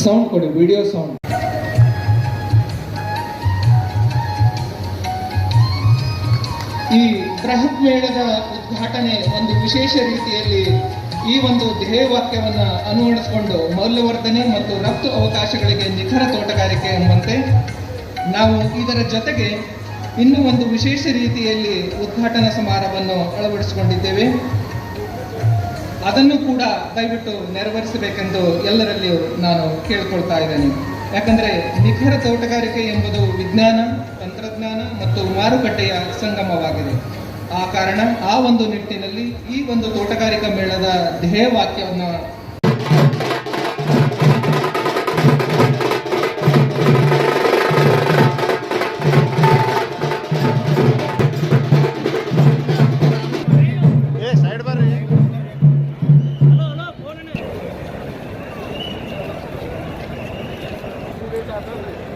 Sound ಕೊಡಿ video sound ಈ ಬೃಹತ್ ಮೇಳದ ಉದ್ಘಾಟನೆ ಒಂದು ವಿಶೇಷ ರೀತಿಯಲ್ಲಿ ಈ ಒಂದು ಧ್ಯೇಯವಾಕ್ಯವನ್ನು ಅನುವಡಿಸಿಕೊಂಡು ಮೌಲ್ಯವರ್ಧನೆ ಮತ್ತು ರಫ್ತು ಅವಕಾಶಗಳಿಗೆ ನಿಖರ ತೋಟಗಾರಿಕೆ ಎಂಬಂತೆ ನಾವು ಇದರ ಜೊತೆಗೆ ಇನ್ನೂ ಒಂದು ವಿಶೇಷ ರೀತಿಯಲ್ಲಿ ಉದ್ಘಾಟನಾ ಸಮಾರಂಭವನ್ನು ಅಳವಡಿಸಿಕೊಂಡಿದ್ದೇವೆ. ಅದನ್ನು ಕೂಡ ದಯವಿಟ್ಟು ನೆರವೇರಿಸಬೇಕೆಂದು ಎಲ್ಲರಲ್ಲಿಯೂ ನಾನು ಕೇಳಿಕೊಳ್ತಾ ಇದ್ದೇನೆ. ಯಾಕಂದರೆ ನಿಖರ ತೋಟಗಾರಿಕೆ ಎಂಬುದು ವಿಜ್ಞಾನ, ತಂತ್ರಜ್ಞಾನ ಮತ್ತು ಮಾರುಕಟ್ಟೆಯ ಸಂಗಮವಾಗಿದೆ. ಆ ಕಾರಣ ಆ ಒಂದು ನಿಟ್ಟಿನಲ್ಲಿ ಈ ಒಂದು ತೋಟಗಾರಿಕಾ ಮೇಳದ ಧ್ಯೇಯವಾಕ್ಯವನ್ನು Yeah, I